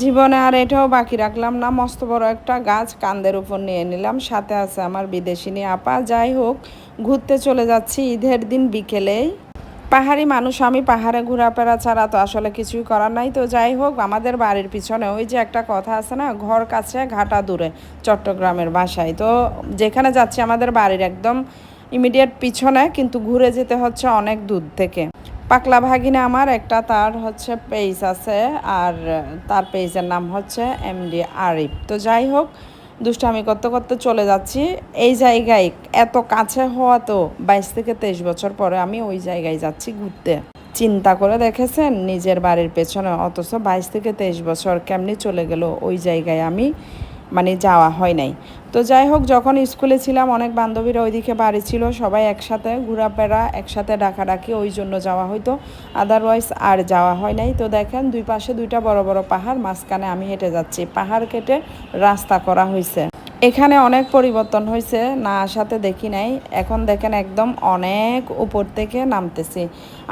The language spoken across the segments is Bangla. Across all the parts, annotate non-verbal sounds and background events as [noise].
জীবনে আর এটাও বাকি রাখলাম না। মস্ত বড় একটা গাছ কান্দের উপর নিয়ে নিলাম। সাথে আছে আমার বিদেশিনী আপা। যাই হোক, ঘুরতে চলে যাচ্ছি ঈদের দিন বিকেলেই। পাহাড়ি মানুষ, আমি পাহাড়ে ঘোরাফেরা ছাড়া তো আসলে কিছুই করার নাই। তো যাই হোক, আমাদের বাড়ির পিছনে ওই যে একটা কথা আছে না, ঘর কাছে, ঘাটা দূরে, চট্টগ্রামের বাসায়। তো যেখানে যাচ্ছি, আমাদের বাড়ির একদম ইমিডিয়েট পিছনে, কিন্তু ঘুরে যেতে হচ্ছে অনেক দূর থেকে। পাকলা ভাগিনা আমার একটা তার হচ্ছে পেজ আছে, আর তার পেজের নাম হচ্ছে এমডি আরিফ। তো যাই হোক, দুষ্টামি করতে করতে চলে যাচ্ছি। এই জায়গায় এত কাছে হওয়া তো বাইশ থেকে তেইশ বছর পরে আমি ওই জায়গায় যাচ্ছি ঘুরতে। চিন্তা করে দেখেছেন নিজের বাড়ির পেছনে, অথচ বাইশ থেকে তেইশ বছর কেমনি চলে গেল ওই জায়গায় আমি? মানে যাওয়া হয় নাই। তো যাই হোক, যখন স্কুলে ছিলাম, অনেক বান্ধবীরা ওইদিকে বাড়ি ছিল, সবাই একসাথে ঘোরাফেরা, একসাথে ডাকাডাকি, ওই জন্য যাওয়া হইতো। আদারওয়াইজ আর যাওয়া হয় নাই। তো দেখেন, দুই পাশে দুইটা বড় বড় পাহাড়, মাঝখানে আমি হেঁটে যাচ্ছি। পাহাড় কেটে রাস্তা করা হয়েছে এখানে অনেক পরিবর্তন হয়েছে, না আসাতে দেখি নাই। এখন দেখেন একদম অনেক উপর থেকে নামতেছি।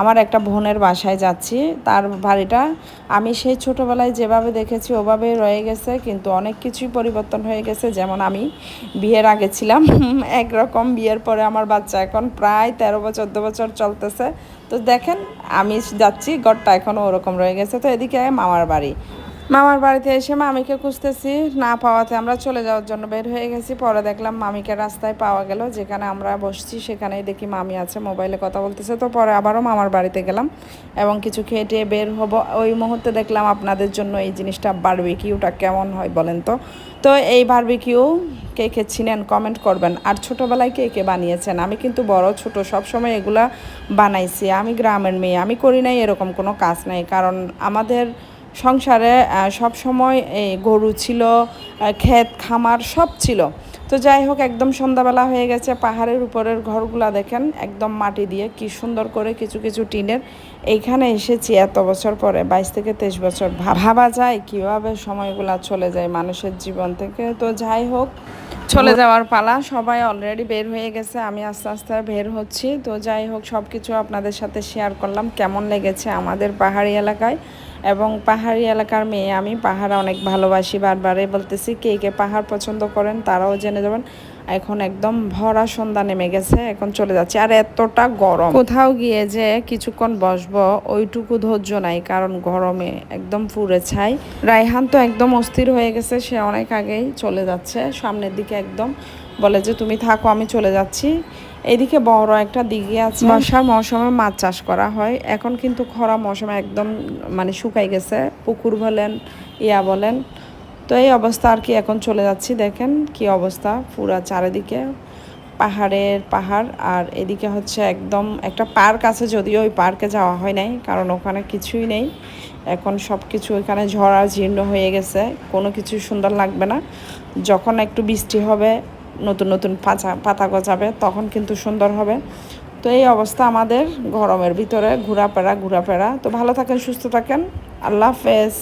আমার একটা বোনের বাসায় যাচ্ছি, তার বাড়িটা আমি সেই ছোটোবেলায় যেভাবে দেখেছি ওভাবে রয়ে গেছে, কিন্তু অনেক কিছুই পরিবর্তন হয়ে গেছে। যেমন আমি বিয়ের আগে ছিলাম, [laughs] একরকম বিয়ের পরে আমার বাচ্চা এখন প্রায় তেরো বছর চোদ্দ বছর চলতেছে। তো দেখেন, আমি যাচ্ছি গড়টা এখনও ওরকম রয়ে গেছে। তো এদিকে মামার বাড়ি। মামার বাড়িতে এসে মামিকে খুঁজতেছি, না পাওয়াতে আমরা চলে যাওয়ার জন্য বের হয়ে গেছি। পরে দেখলাম মামিকে রাস্তায় পাওয়া গেল, যেখানে আমরা বসছি সেখানেই দেখি মামি আছে, মোবাইলে কথা বলতেছে। তো পরে আবারও মামার বাড়িতে গেলাম এবং কিছু খেয়ে বের হব। ওই মুহূর্তে দেখলাম আপনাদের জন্য এই জিনিসটা বারবিকিউটা কেমন হয় বলেন তো? তো এই বারবিকিউ কে কে চিনেন কমেন্ট করবেন। আর ছোটোবেলায় কে কে বানিয়েছেন? আমি কিন্তু বড়, ছোট, সবসময় এগুলা বানাইছি। আমি গ্রামের মেয়ে, আমি করি নাই এরকম কোনো কাজ নাই। কারণ আমাদের সংসারে সব সময় এই গরু ছিল ক্ষেত খামার সব ছিল। তো যাই হোক একদম সন্ধ্যাবেলা হয়ে গেছে পাহাড়ের উপরের ঘরগুলা দেখেন একদম মাটি দিয়ে কি সুন্দর করে কিছু কিছু টিনের এইখানে এসেছি এত বছর পরে বাইশ থেকে তেইশ বছর। ভাবা যায় কীভাবে সময়গুলা চলে যায় মানুষের জীবন থেকে। তো যাই হোক চলে যাওয়ার পালা সবাই অলরেডি বের হয়ে গেছে আমি আস্তে আস্তে বের হচ্ছি। তো যাই হোক সব কিছু আপনাদের সাথে শেয়ার করলাম কেমন লেগেছে আমাদের পাহাড়ি এলাকায়। এবং পাহাড়ি এলাকার মেয়ে আমি পাহাড় অনেক ভালোবাসি বারবারে বলতেছি, কে কে পাহাড় পছন্দ করেন তারাও জেনে যাবেন। এখন একদম ভরা সন্ধ্যা নেমে গেছে, এখন চলে যাচ্ছে। আর এতটা গরম। কোথাও গিয়ে যে কিছুক্ষণ বসবো, ওইটুকু ধৈর্য নাই, কারণ গরমে একদম পুড়ে ছাই। রায়হান তো একদম অস্থির হয়ে গেছে, সে অনেক আগেই চলে যাচ্ছে। সামনের দিকে একদম বলে যে, তুমি থাকো, আমি চলে যাচ্ছি। এদিকে বড় একটা দিঘি আছে। বর্ষার মৌসুমে মাছ চাষ করা হয়। এখন কিন্তু খরা মৌসুমে একদম মানে শুকাই গেছে। পুকুর বলেন, ইয়া বলেন। তো এই অবস্থা আর কি এখন চলে যাচ্ছি। দেখেন কি অবস্থা পুরা চারিদিকে। পাহাড়ের পাহাড়। আর এদিকে হচ্ছে একদম একটা পার্ক আছে, যদিও ওই পার্কে যাওয়া হয় নাই, কারণ ওখানে কিছুই নেই। এখন সব কিছু ওইখানে ঝড়া জীর্ণ হয়ে গেছে। কোনো কিছু সুন্দর লাগবে না। যখন একটু বৃষ্টি হবে নতুন নতুন পাতা পাতা গজাবে, তখন কিন্তু সুন্দর হবে। তো এই অবস্থা আমাদের গরমের ভিতরে, ঘোরাফেরা ঘোরাফেরা। তো ভালো থাকেন, সুস্থ থাকেন। আল্লাহ হাফেজ।